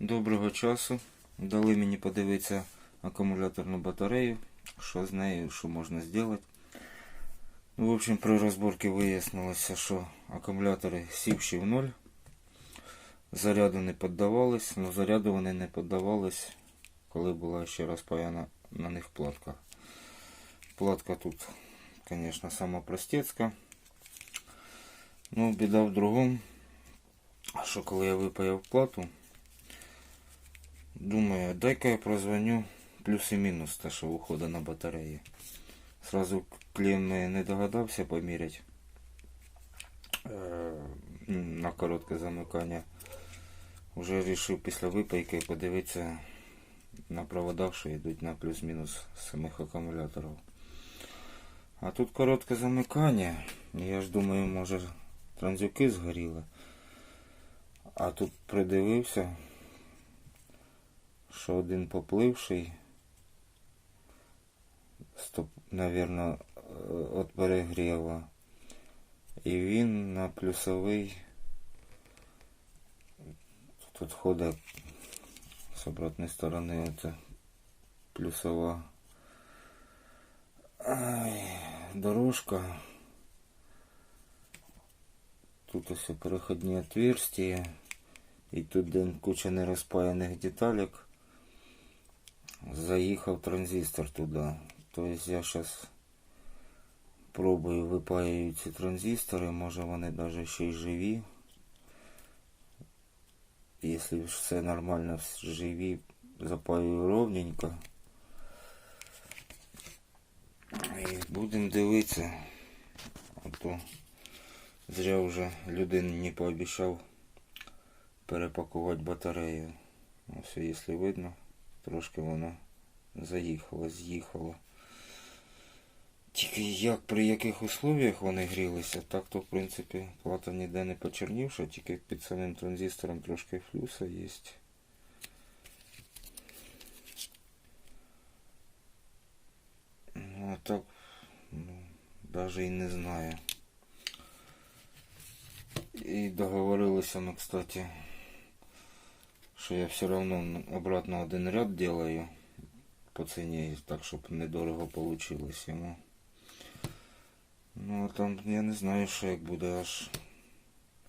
Доброго часу. Дали мені подивитися акумуляторну батарею, що з нею, що можна зробити. Ну, в общем, при розборці вияснилося, що акумулятори сівші в ноль. Заряду не піддавались, але заряду вони не піддавались, коли була ще розпаяна на них платка. Платка тут, звісно, сама простецька. Ну, біда в другому, що коли я випаяв плату, дай-ка я прозвоню плюс і мінус те, що уходить на батареї. Сразу клем не догадався поміряти е, на коротке замикання. Уже вирішив після випайки подивитися на проводах, що йдуть на плюс-мінус самих акумуляторів. А тут коротке замикання. Я ж думаю, може транзюки згоріли. А тут придивився що один попливший, стоп, навірно, від перегріва. І він на плюсовий тут ходить з обратної сторони оце плюсова Ай, дорожка. Тут ось переходні отверстия. І тут куча нерозпаяних деталек заїхав транзистор туди. Тобто я зараз пробую випаюю ці транзистори, може вони навіть ще й живі. Якщо все нормально живі, запаюю ровненько. І будемо дивитися. А то зря вже людині не пообіцяв перепакувати батарею. Ось, якщо видно. Трошки воно заїхало, з'їхало. Тільки як при яких условиях вони грілися, так то в принципі плата ніде не почернівша, тільки під самим транзистором трошки флюса є. Ну а так, ну, навіть і не знаю. І договорилися ми, кстати, что я все равно обратно один ряд делаю по цене, так чтобы недорого получилось ему. Ну а там я не знаю, що як буде аж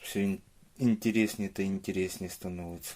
все інтересніше та інтересніше становиться.